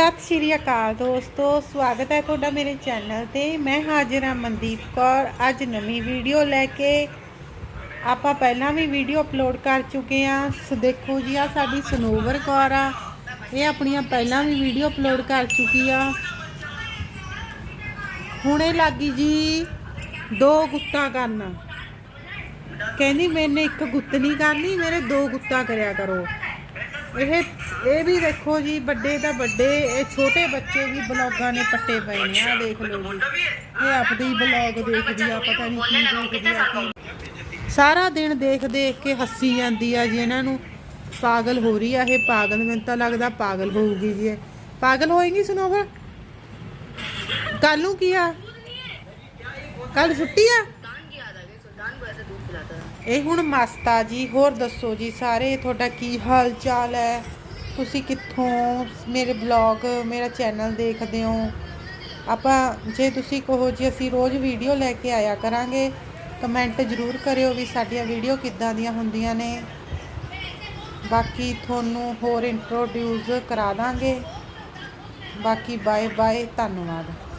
ਸਤਿ ਸ਼੍ਰੀ ਅਕਾਲ ਦੋਸਤੋ, ਸਵਾਗਤ ਹੈ ਤੁਹਾਡਾ ਮੇਰੇ ਚੈਨਲ ਤੇ। ਮੈਂ ਹਾਜ਼ਰ ਹਾਂ ਮਨਦੀਪ ਕੌਰ। ਅੱਜ ਨਵੀਂ ਵੀਡੀਓ ਲੈ ਕੇ ਆਪਾਂ ਪਹਿਲਾਂ ਵੀ ਵੀਡੀਓ ਅਪਲੋਡ ਕਰ ਚੁੱਕੇ ਆ ਸੋ, ਦੇਖੋ ਜੀ ਆ ਸਾਡੀ ਸਨੋਵਰ ਕੌਰ ਆ। ਇਹ ਆਪਣੀਆਂ ਪਹਿਲਾਂ ਵੀ ਵੀਡੀਓ ਅਪਲੋਡ ਕਰ ਚੁੱਕੀ ਆ। ਹੁਣ ਇਹ ਲੱਗੀ ਜੀ ਦੋ ਗੁੱਤਾਂ ਕਰਨ। ਕਹਿੰਦੀ ਮੈਨੇ ਇੱਕ ਗੁੱਤ ਨਹੀਂ ਕਰਨੀ, ਮੇਰੇ ਦੋ ਗੁੱਤਾਂ ਕਰਿਆ ਕਰੋ। ਇਹ ਇਹ ਵੀ ਦੇਖੋ ਜੀ, ਵੱਡੇ ਤਾਂ ਵੱਡੇ, ਇਹ ਛੋਟੇ ਬੱਚੇ ਵੀ ਬਲੌਗਾਂ ਨੇ ਪੱਟੇ ਪਏ ਨੇ ਆ ਦੇਖ ਲਓ ਜੀ। ਇਹ ਆਪਦੇ ਬਲੌਗ ਦੇਖਦੀ ਆ, ਪਤਾ ਨਹੀਂ ਕੀ ਦੇਖਦੀ ਆ ਸਾਰਾ ਦਿਨ ਦੇਖ ਦੇਖ ਕੇ ਹੱਸੀ ਜਾਂਦੀ ਆ ਜੀ ਇਹਨਾਂ ਨੂੰ। ਪਾਗਲ ਹੋ ਰਹੀ ਆ ਇਹ, ਪਾਗਲ, ਮੈਨੂੰ ਤਾਂ ਲੱਗਦਾ ਪਾਗਲ ਹੋਊਗੀ ਜੀ ਇਹ। ਪਾਗਲ ਹੋਏਗੀ ਸੁਨੋਵਰ ਕੱਲ ਨੂੰ ਕੀ ਆ? ਕੱਲ ਛੁੱਟੀ ਆ? ਇਹ ਹੁਣ ਮਸਤਾ ਜੀ, ਹੋਰ ਦੱਸੋ ਜੀ ਸਾਰੇ, ਤੁਹਾਡਾ ਕੀ ਹਾਲ ਚਾਲ ਹੈ? ਤੁਸੀਂ ਕਿੱਥੋਂ? ਮੇਰੇ ਬਲੌਗ, ਮੇਰਾ ਚੈਨਲ ਦੇਖਦੇ ਹੋ। ਆਪਾਂ, ਜੇ ਤੁਸੀਂ ਕਹੋ ਜੀ ਅਸੀਂ ਰੋਜ਼ ਵੀਡੀਓ ਲੈ ਕੇ ਆਇਆ ਕਰਾਂਗੇ ਕਮੈਂਟ ਜ਼ਰੂਰ ਕਰਿਓ ਵੀ ਸਾਡੀਆਂ ਵੀਡੀਓ ਕਿੱਦਾਂ ਦੀਆਂ ਹੁੰਦੀਆਂ ਨੇ। ਬਾਕੀ ਤੁਹਾਨੂੰ ਹੋਰ ਇੰਟਰੋਡਿਊਸ ਕਰਾ ਦਾਂਗੇ। ਬਾਕੀ ਬਾਏ ਬਾਏ ਧੰਨਵਾਦ।